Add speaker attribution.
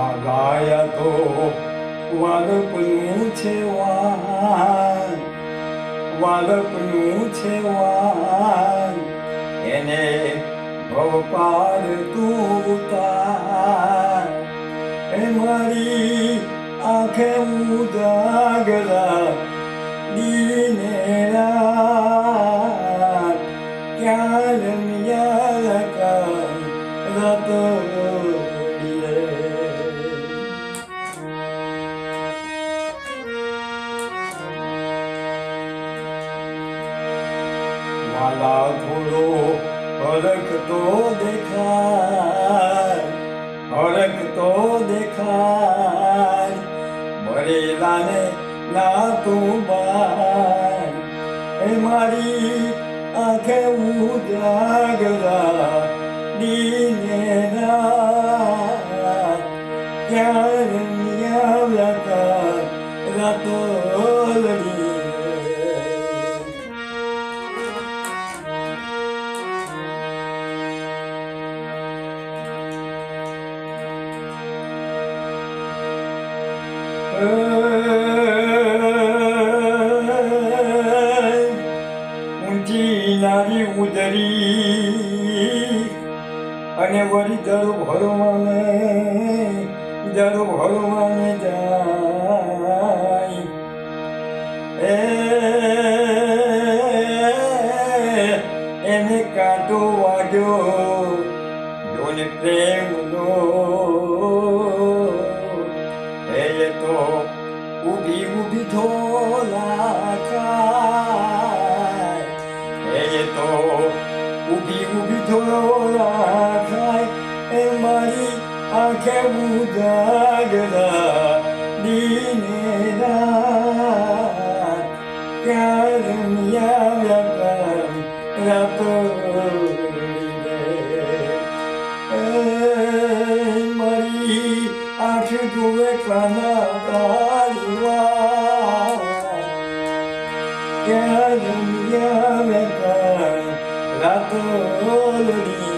Speaker 1: વાગાયા તો વાલકનું છે વાન વાલકનું છે વાન એને ભવપાર તું ઉતાર એ મારી આંખે ઉજાગરા દીને રાત ક્યાં રમ્યા કર રતો માલા ઘોડો હરખ તો દેખાય હરખ તો દેખાય. મરેલાને ના તું બાર, એ મારી આંખે ઉજાગરા દીને ક્યાં રમ્યા લતા રાતો લડી ઊંચી નારી ઉદરી અને વળી દર ભરવાને દર ભરવાને જાય. એ, એને કાંટો વાગ્યો જોને પ્રેમનો એ 비우비도록 앵마리 아케 무다그라 니네라 야름 야라밤 라보리네 앵마리 아케 두에 가나다 পাগল নিয়ে